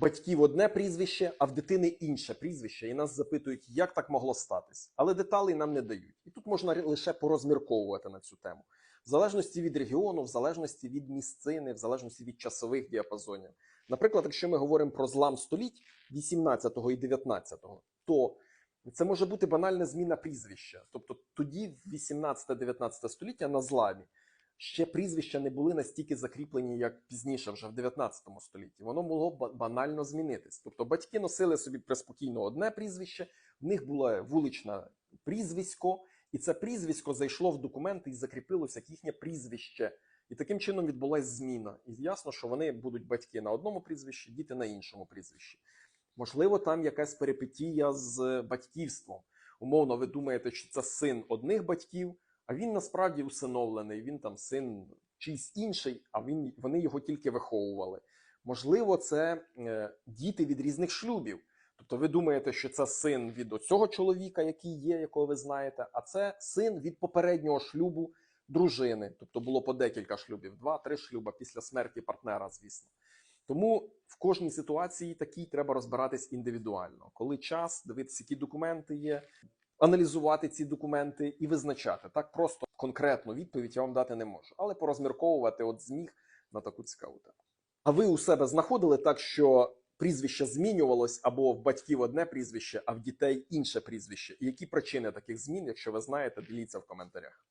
батьків одне прізвище, а в дитини інше прізвище, і нас запитують, як так могло статись. Але деталей нам не дають. І тут можна лише порозмірковувати на цю тему. В залежності від регіону, в залежності від місцини, в залежності від часових діапазонів. Наприклад, якщо ми говоримо про злам століть 18 і 19, то це може бути банальна зміна прізвища. Тобто тоді, в 18-19 століття, на зламі ще прізвища не були настільки закріплені, як пізніше, вже в 19 столітті. Воно могло банально змінитись. Тобто батьки носили собі приспокійно одне прізвище, в них було вуличне прізвисько, і це прізвисько зайшло в документи і закріпилося як їхнє прізвище. І таким чином відбулася зміна. І ясно, що вони будуть батьки на одному прізвищі, діти на іншому прізвищі. Можливо, там якась перипетія з батьківством. Умовно, ви думаєте, що це син одних батьків, а він насправді усиновлений. Він там син чийсь інший, а він вони його тільки виховували. Можливо, це е, діти від різних шлюбів. Тобто, ви думаєте, що це син від оцього чоловіка, який є, якого ви знаєте, а це син від попереднього шлюбу дружини. Тобто було по декілька шлюбів, два-три шлюба після смерті партнера, звісно. Тому в кожній ситуації такій треба розбиратись індивідуально. Коли час, дивитися, які документи є, аналізувати ці документи і визначати. Так просто конкретну відповідь я вам дати не можу, але порозмірковувати от зміг на таку цікаву тему. А ви у себе знаходили так, що прізвище змінювалось або в батьків одне прізвище, а в дітей інше прізвище? І які причини таких змін, якщо ви знаєте, діліться в коментарях.